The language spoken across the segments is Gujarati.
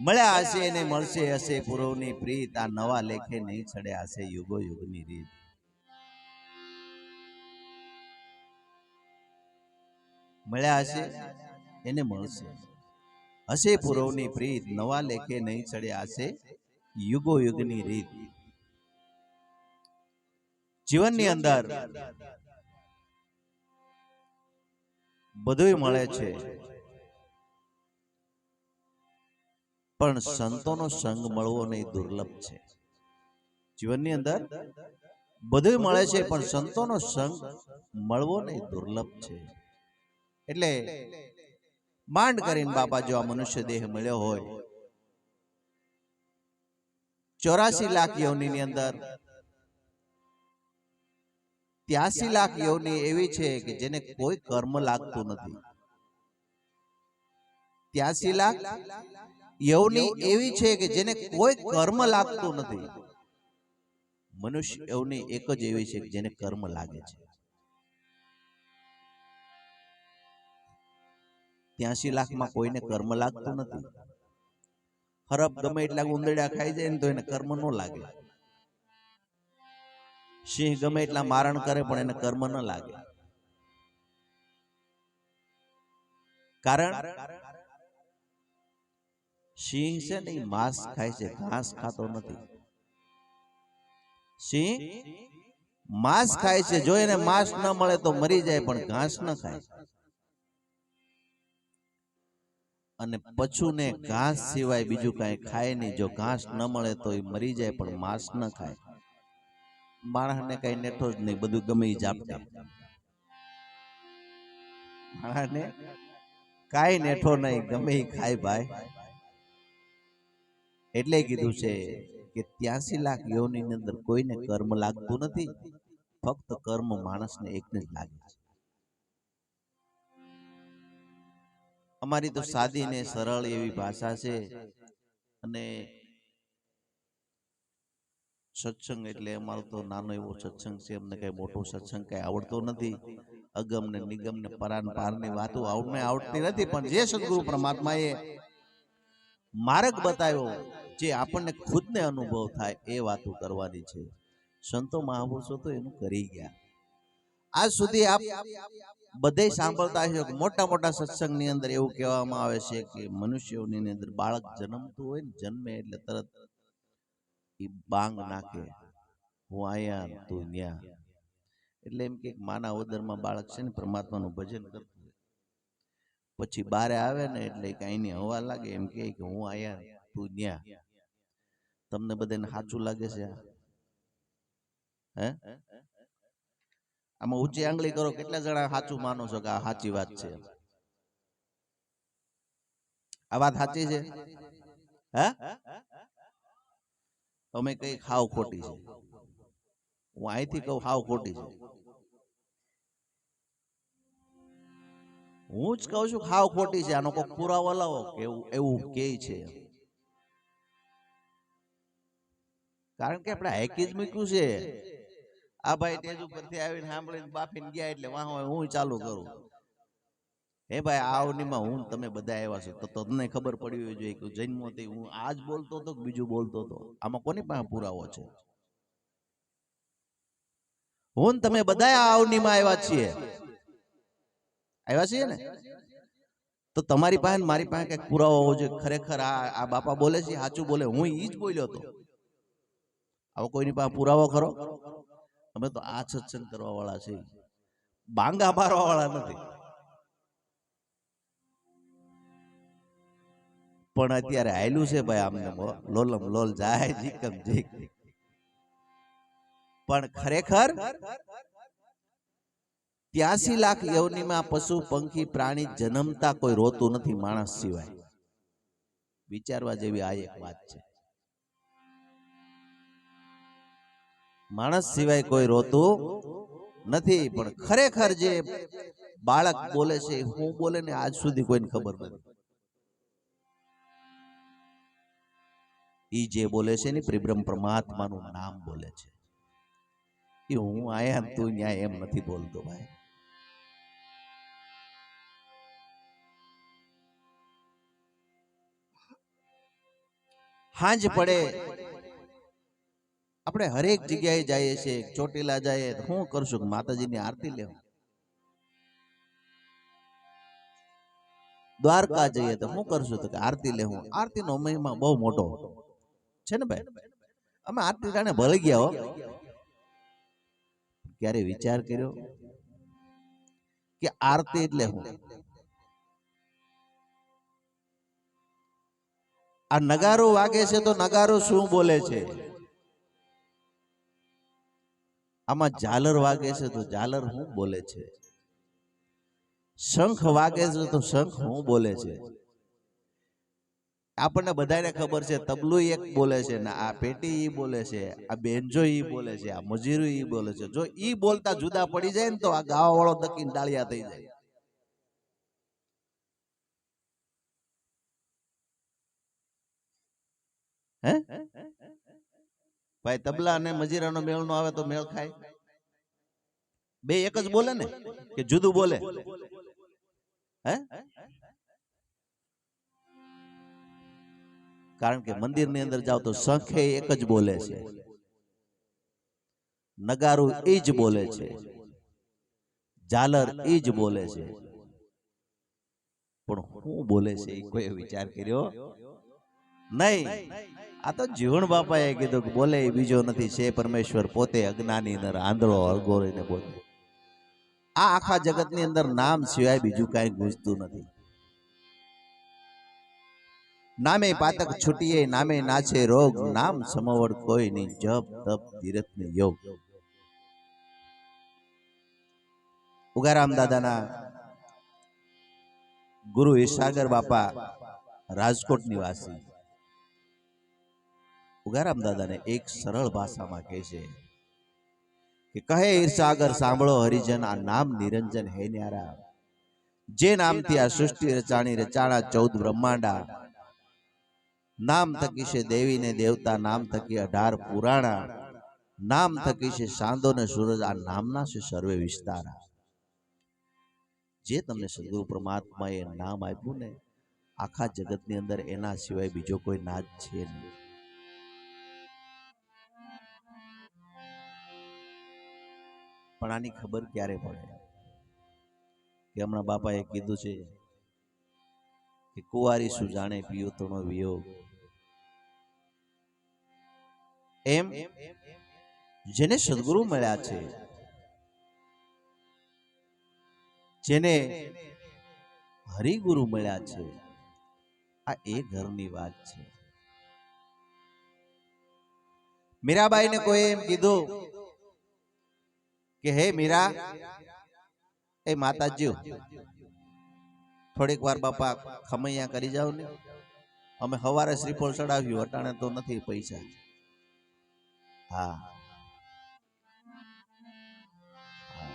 મળ્યા હશે એને મળશે હશે પૂર્વની પ્રીત. આ નવા લેખે નહીં છડે હશે યુગો યુગની રીત. મળ્યા હશે એને મળશે. હશે પૂર્વની પ્રીત. નવા લેખે નહીં ચડે હશે યુગો યુગની રીત. જીવનની અંદર બધુંય મળે છે. પણ સંતોનો સંગ મળવો નહીં દુર્લભ છે. જીવનની અંદર બધુંય મળે છે, પણ સંતોનો સંગ મળવો નહીં દુર્લભ છે. એટલે માંડ કરીને બાપા, જો આ મનુષ્ય દેહ મળ્યો હોય, ચોરાસી લાખ યોનિની અંદર, ત્યાસી લાખ યોની એવી છે કે જેને કોઈ કર્મ લાગતું નથી. ત્યાસી લાખ યવની એવી છે કે જેને કોઈ કર્મ લાગતું નથી. મનુષ્ય યવની એક જ એવી છે કે જેને કર્મ લાગે છે. ત્યાસી લાખમાં કોઈને કર્મ લાગતું નથી. હરફ ગમે એટલા ઉંદરડા ખાઈ જાય ને તો એને કર્મ ન લાગે. સિંહ ગમે એટલા મારણ કરે પણ એને કર્મ ન લાગે. કારણ સિંહ છે ને માંસ ખાય છે ઘાસ ખાતો નથી. સિંહ? માંસ ખાય છે જો એને માંસ ન મળે તો મરી જાય પણ ઘાસ ન ખાય. અને પછુને ઘાસ સિવાય બીજું કાંઈ ખાય નહીં. જો ઘાસ ન મળે તો એ મરી જાય પણ માંસ ન ખાય. માણસને કઈ નેઠો જ નહીં બધું ગમે એ જાપટે માણસને કાંઈ નેઠો નહીં ગમે એ ખાય ભાઈ. એટલે કીધું છે કે ત્યાસી લાખ યોની અંદર કોઈને કર્મ લાગતું નથી. ફક્ત કર્મ માણસને એકને જ લાગે છે. અમારી તો સાદી ને સરળ એવી ભાષા છે. અને સત્સંગ એટલે અમારો તો નાનો એવો સત્સંગ છે. અમને કઈ મોટો સત્સંગ કઈ આવડતો નથી. અગમ ને નિગમ ને પરાન પારની વાતો આવડને આવડતી નથી. પણ જે સદગુરુ પરમાત્માએ માર્ગ બતાવ્યો જે આપણને ખુદને અનુભવ થાય એ વાતો કરવાની છે. સંતો મહાપુરુષો તો એનું કરી ગયા. આજ સુધી આપ બધે સાંભળતા છો કે મોટા મોટા સત્સંગની અંદર એવું કહેવામાં આવે છે કે મનુષ્યોની અંદર બાળક જન્મતું હોય ને જન્મે એટલે તરત એ બાંગ નાખે. હું અહીંયા તું ન્યા. એટલે એમ કે માના ઉદરમાં બાળક છે ને પરમાત્માનું ભજન કરતું પછી બારે આવે ને એટલે કાંઈની હવા લાગે, એમ કે હું આયા તું ન્યા. તમને બધાને સાચું લાગે છે? હે? આમાં ઊંચી આંગળી કરો, કેટલા જણા સાચું માનો છો કે આ સાચી વાત છે? આ વાત સાચી છે? હે? તમે કઈ ખાવ ખોટી છે. હું અહીંથી કહું હાવ ખોટી છે. હું જ કહું છું, હાવ ખોટી છે, આનો કોઈ પુરાવો લાવો કે એવું કે છે. કારણ કે આપણે હાઈકી જ મૂક્યું છે. આ ભાઈ તેજ ઉપરથી આવીને સાંભળીને બાફીને ગયા એટલે વાહ હું ચાલુ કરું. હે ભાઈ, આ અવનીમાં હું તમે બધા આવ્યા છો. તો તમને ખબર પડી હોવી જોઈએ કે જન્મોથી હું આજ બોલતો હતો કે બીજું બોલતો હતો. આમાં કોની પાસે પુરાવો છે? હું તમે બધા આ અવનીમાં આવ્યા છીએ. આવ્યા છીએ ને? તો તમારી પાસે મારી પાસે કંઈક પુરાવો હોવો જોઈએ? ખરેખર આ આ બાપા બોલે છે સાચું બોલે. હું ઈ જ બોલ્યો હતો આવો કોઈની પાસે પુરાવો ખરો? અમે તો આ સત્સંગ કરવા વાળા છે બાંગા મારવા વાળા નથી. પણ અત્યારે આયલું છે ભાઈ આમને લોલમ લોલ જાય જીકમ જીક. પણ ખરેખર ત્યાસી લાખ યવનીમાં પશુ પંખી પ્રાણી જન્મતા કોઈ રોતું નથી માણસ સિવાય. વિચારવા જેવી આ એક વાત છે. માણસ સિવાય કોઈ રોતું નથી પણ ખરેખર જે બાળક બોલે છે હું બોલે ને આજ સુધી કોઈને ખબર નથી. ઈ જે બોલે છે ને પરિબ્રહ્મ પરમાત્માનું નામ બોલે છે. એ હું આયા તું ન્યાય એમ નથી બોલતો ભાઈ. હાંજ પડે. આપણે હરેક જગ્યાએ જઈએ છીએ ચોટીલા જઈએ તો શું કરશું માતાજીની આરતી લેવું? દ્વારકા જઈએ તો શું કરશું તો કે આરતી લેવું આરતીનો મહિમા બહુ મોટો. છે ને ભાઈ? અમે આરતી જાણે ભળી ગયા હો. ક્યારે વિચાર કર્યો? કે આરતી એટલે હું? આ નગારો વાગે છે તો નગારો શું બોલે છે? આમાં ઝાલર વાગે છે તો ઝાલર શું બોલે છે? શંખ વાગે છે તો શંખ શું બોલે છે? આપણને બધાને ખબર છે, તબલું એક બોલે છે ને આ પેટી ઈ બોલે છે, આ બેન્જો ઈ બોલે છે, આ મજીરું ઈ બોલે છે. જો ઈ બોલતા જુદા પડી જાય ને તો આ ગાવા વાળો દકીન ડાળિયા થઈ જાય. હે? ભાઈ તબલા અને મજીરાનો મેળ નો આવે તો મેળ ખાય. બે એક જ બોલે ને, કે જુદું બોલે? હે? કારણ કે મંદિરની અંદર જાવ તો શંખે એક જ બોલે છે. નગારું એ જ બોલે છે. ઝાલર એ જ બોલે છે. પણ શું બોલે છે એ કોઈ વિચાર કર્યો? નહીં. આ તો જીવણ બાપાએ કીધું કે બોલે બીજો નથી, છે પરમેશ્વર પોતે અજ્ઞાની અંદર આંધળો અળગોરીને બોલે. આ આખા જગતની અંદર નામ સિવાય બીજું કાંઈ ગુંજતું નથી. નામે પાતક છૂટીએ, નામે નાચે રોગ, નામ સમવડ કોઈ નહીં, જપ, તપ ધીરજ ને યોગ. ઉગારામ દાદાના ગુરુ ઈશાગર બાપા રાજકોટ નિવાસી ઉગારામ દાદાને એક સરળ ભાષામાં કહે છે કે કહે ઈર્ષાગર સાંભળો હરિજન આ નામ નિરંજન હે ન્યારા. જે નામથી આ સૃષ્ટિ રચાણી રચાણા ચૌદ બ્રહ્માંડા. નામ થકી છે દેવી ને દેવતા નામ થકી અઢાર પુરાણા. નામ થકી છે સાંધો ને સૂરજ આ નામના છે સર્વે વિસ્તારા. જે તમને સદગુરુ પરમાત્માએ નામ આપ્યું ને આખા જગતની અંદર એના સિવાય બીજો કોઈ નાદ છે નહીં. પણ આની ખબર ક્યારે પડે? કે હમણાં બાપાએ કીધું છે કે કુંવારી શું જાણે પીયો તણો વિયોગ. એમ જેને સદગુરુ મળ્યા છે, જેને હરિગુરુ મળ્યા છે, આ એ ઘરની વાત છે. મીરાબાઈને કોઈ એમ કીધું કે, હે મીરા, એ માતાજી થોડીક વાર બાપા ખમૈયા કરી જાવ ને. અમે સવારે શ્રીફળ ચડાવ્યું, અટાણે તો નથી પૈસા. હા. હા.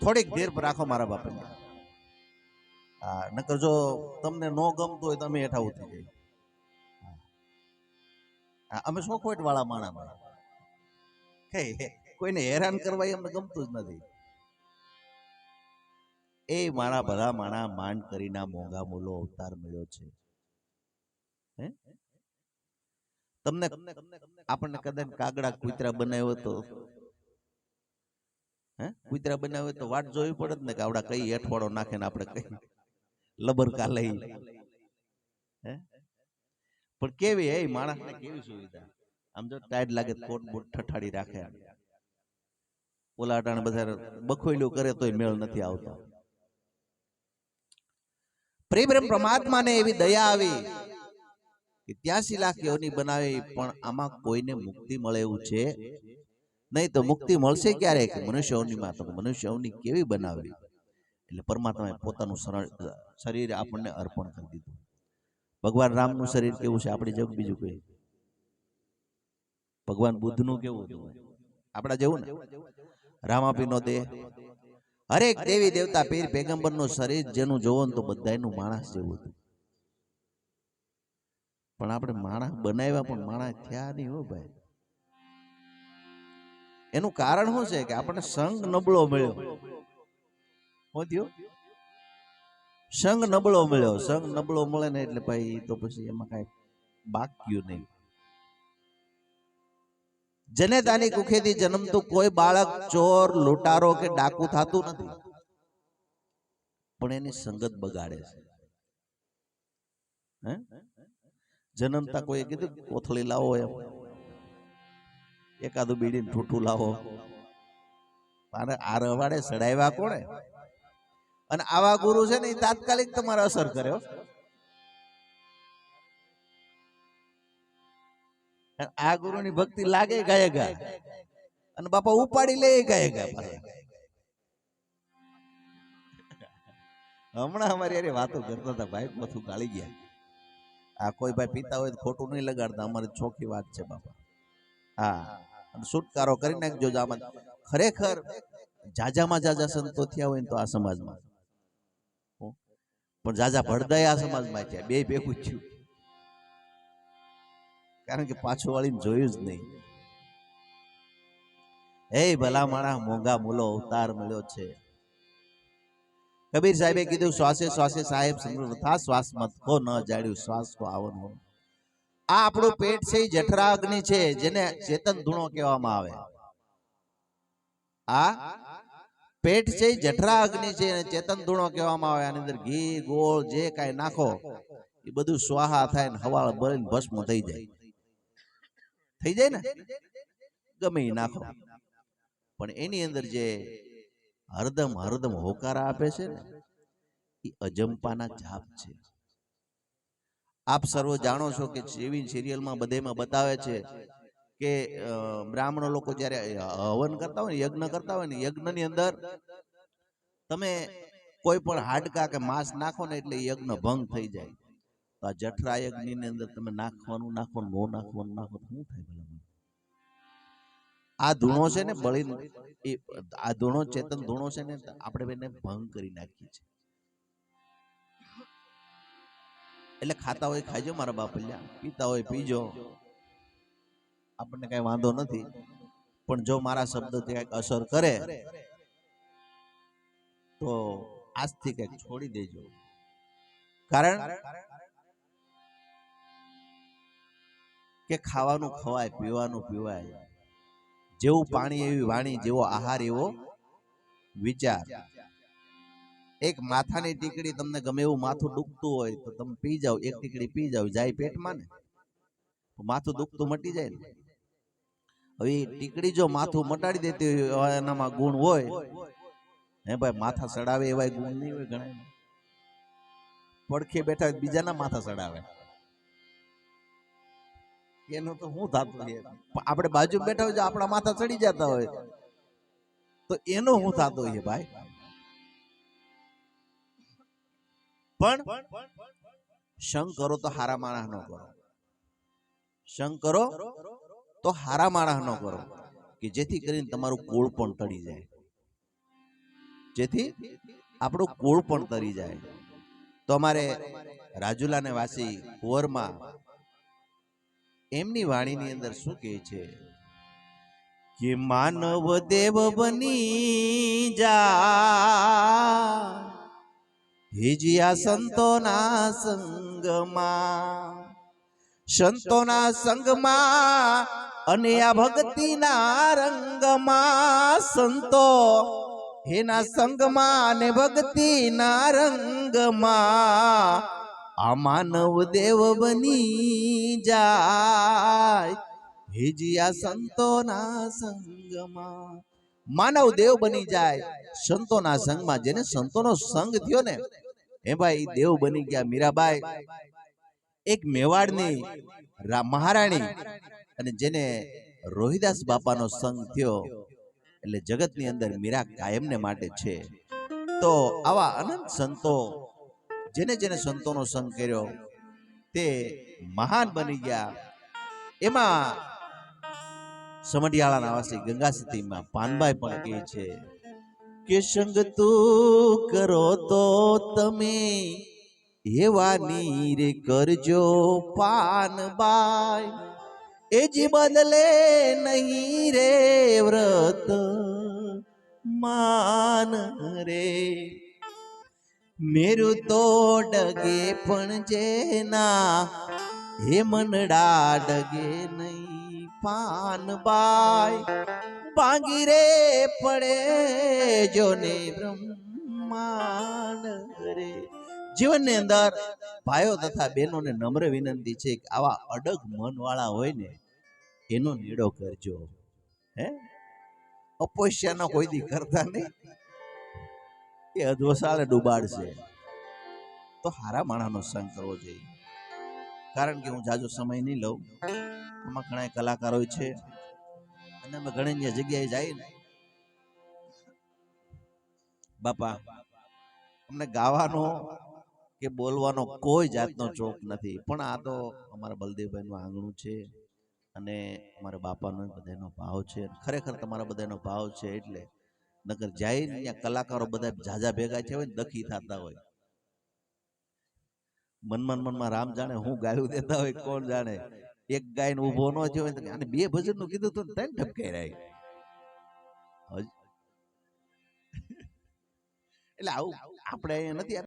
થોડીક ધીર રાખો મારા બાપાને. હા, નકર જો તમને ન ગમતું હોય તમે હેઠા ઉતરી જાય હા. શું અમે શોખવટ વાળા માણા કઈ કોઈને હેરાન કરવા અમને ગમતું જ નથી. એ મારા ભલા માણા માંડ કરીના મોંઘા મૂલો અવતાર મળ્યો છે. તમને આપણને કદાચ કાગડા કુતરા બનાવ્યો તો? હે? કુતરા બનાવ્યો તો વાટ જોવી પડે ને કે કઈ અઠવાડો નાખે ને આપણે કઈ લબરકા લઈ હે? પણ કેવી હે માણસને કેવી સુવિધા? આમ જો ટાઈટ લાગે કોટ બોટ ઠઠાડી રાખે ઓલા અટાણે બધા બખોયલું કરે તોય મેળ નથી આવતો. પ્રેમ પ્રેમ પરમાત્માને એવી દયા આવી કે ત્યાસી લાખ યોની બનાવી પણ આમાં કોઈને મુક્તિ મળે એવું છે નહીં તો મુક્તિ મળશે ક્યારે? કે મનુષ્ય અવનીમાં તો કેવી બનાવી એટલે પરમાત્માએ પોતાનું સરળ શરીર આપણને અર્પણ કરી દીધું. ભગવાન રામનું શરીર કેવું છે? આપણી જેવું બીજું કઈ? ભગવાન બુદ્ધનું કેવું? હતું આપણા જેવું ને? રામાપીનો દેહ. હરેક દેવી દેવતા પીર પેગંબરનું શરીર જેનું જોવો ને તો બધાયનું માણસ જેવું હતું. પણ આપણે માણસ બનાવ્યા પણ માણસ થયા નહીં હો ભાઈ. એનું કારણ શું છે કે આપણને સંગ નબળો મળ્યો? શું થયું? સંગ નબળો મળ્યો. સંગ નબળો મળે ને એટલે ભાઈ તો પછી એમાં કાંઈ બાક્યું નહીં. જનેતાની કુખેથી જન્મતું કોઈ બાળક ચોર, લૂંટારો કે ડાકુ થતું નથી. પણ એની સંગત બગાડે છે. હે? જન્મતા કોઈ કીધું કોથળી લાવો એમ. એકાદું બીડીને ઠૂઠું લાવો. મારે આ રવાડે સડાવ્યા કોણે? અને આવા ગુરુ છે ને એ તાત્કાલિક તમારે અસર કરે આ ગુરુની ભક્તિ લાગે ગાય ગા. અને બાપા ઉપાડી લે ગાય ગા. હમણાં અમારી અરે વાતો કરતા હતા ભાઈ મથું ગાળી ગયા. આ કોઈ ભાઈ પીતા હોય તો ખોટું નહીં લગાડતા અમારી ચોખ્ખી વાત છે બાપા. હા. અને છુટકારો કરી નાખજો જ આમાં ખરેખર જાજામાં જાજા સંતો થયા હોય ને તો આ સમાજમાં. પણ જાજા ભડદાય આ સમાજમાં છે બે ભેગું જ થયું. કારણ કે પાછું વાળીને જોયું જ નહીં. હે ભલા માણા મોંઘા મૂલો અવતાર મળ્યો છે. કબીર સાહેબે કીધું, શ્વાસે શ્વાસે સાહેબ સમૃદ્ધ થા, શ્વાસ મત ન જાડ્યું શ્વાસ કો આવન હો આ આપણું પેટ છે, એ જઠરા અગ્નિ છે, જેને ચેતન ધૂણો કહેવામાં આવે. આ પેટ છે, એ જઠરા છે અને ચેતન ધૂણો કહેવામાં આવે. આની અંદર ઘી, ગોળ, જે કાંઈ નાખો, એ બધું સ્વાહા થાય ને હવા બળીને ભસ્મ થઈ જાય. થઈ જાય ને? ગમે નાખો. પણ એની અંદર જે હરદમ હરદમ હોકારા આપે છે ને એ અજંપાના જાપ છે. આપ સર્વ જાણો છો કે જેવી સિરિયલમાં બધેમાં બતાવે છે કે બ્રાહ્મણો લોકો જ્યારે હવન કરતા હોય ને યજ્ઞ કરતા હોય ને યજ્ઞની અંદર તમે કોઈ પણ હાડકા કે માંસ નાખો ને એટલે યજ્ઞ ભંગ થઈ જાય. તો આ જઠરા યજ્ઞની અંદર તમે નાખવાનું નાખો નો નાખવાનું નાખો તો શું થાય ભલા આ ધૂણો છે ને બળી એ આ ધૂણો ચેતન ધૂણો છે ને આપણે એને ભંગ કરી નાખીએ છીએ. એટલે ખાતા હોય ખાજો મારા બાપલ્યા પીતા હોય પીજો. આપણને કઈ વાંધો નથી. પણ જો મારા શબ્દથી કંઈક અસર કરે તો આજથી કંઈક છોડી દેજો. કારણ કે ખાવાનું ખવાય, પીવાનું પીવાય. જેવું પાણી એવી વાણી, જેવો આહાર, એવો વિચાર. એક માથાની ટીકડી તમને ગમે એવું માથું દુખતું હોય તો તમે પી જાઓ, એક ટીકડી પી જાઓ, જાય પેટમાં ને માથું દુખતું મટી જાય ને. હવે ટીકડી જો માથું મટાડી દેતી હોય, એનામાં ગુણ હોય, હે ભાઈ, માથા સડાવે એવા ગુણ નહીં હોય ઘણા પડખે બેઠા બીજાના માથા સડાવે. એનું તો શું થતું છે આપણે બાજુ બેઠા હોય આપણા માથા ચડી જતા હોય. તો એનું શું થતું છે ભાઈ. પણ શંખ કરો તો હારા માણસ નો કરો. શંખ કરો તો હારા માણસ નો કરો. કે જેથી કરીને તમારું કુળ પણ તળી જાય. જેથી આપણું કુળ પણ તરી જાય. તો અમારે રાજુલાને વાસી કુંવરમાં એમની વાણીની અંદર શું કહે છે? કે માનવ દેવ બની જા હિજિયા સંતોના સંગમાં સંતોના સંગમાં અને આ ભક્તિના રંગમાં સંતો, એના સંગમાં અને ભક્તિના રંગમાં આ માનવ દેવ બની જાય. હિજિયા સંતોના સંગમાં માનવ દેવ બની જાય. સંતોના સંગમાં જેને સંતોનો સંગ થયો ને હે ભાઈ દેવ બની ગયા મીરાબાઈ. એક મેવાડની મહારાણી અને જેને રોહિદાસ બાપાનો સંગ થયો, એટલે જગતની અંદર મીરા કાયમને માટે છે. તો આવા અનંત સંતો જેને જેને સંતોનો સંગ કર્યો, તે મહાન બની ગયા. એમાં સમઢિયાળાના વાસી ગંગા સતીમાં પાનબાઈ પણ કહે છે કે, સંગ તું કરો તો તમે એવા નીર કરજો પાનબાઈ એ જી બદલે નહીં રે વ્રત, માન રે મેરું તો ડગે પણ જેના હે મનડા ડગે નહીં પાનબાઈ ભાંગી રે પડે જોને બ્રહ્માંડ રે જીવનની અંદર ભાઈઓ તથા બહેનોને નમ્ર વિનંતી છે કે આવા અડગ મનવાળા હોય ને, એનો નીડો કરજો. હે? અપોષ્યાનો કોઈ દી કરતા નહીં. એ અધવસાળે ડૂબાડશે. તો હારા માણાનો સંગ કરવો જોઈએ. કારણ કે હું જાજો સમય નહીં લઉં. આમાં ઘણા કલાકારો છે. અને અમે ઘણી જગ્યાએ જઈએ ને. બાપા, અમને ગાવાનો કે બોલવાનો કોઈ જાતનો ચોક નથી. પણ આ તો અમારા બલદેવભાઈનું આંગણું છે. અને અમારા બાપાનો બધાનો ભાવ છે. ખરેખર તમારા બધાનો ભાવ છે એટલે નકર જાય ને ત્યાં કલાકારો બધા જાજા ભેગા થયા હોય ને દખી થતા હોય. મનમાં મનમાં રામ જાણે હું ગાયું દેતા હોય કોણ જાણે? એક ગાય ઊભો ન થયો હોય અને બે ભજનનું કીધું તો ત્રણ ઠપકાઈ રહી એટલે આવું આપણે અહીંયા નથી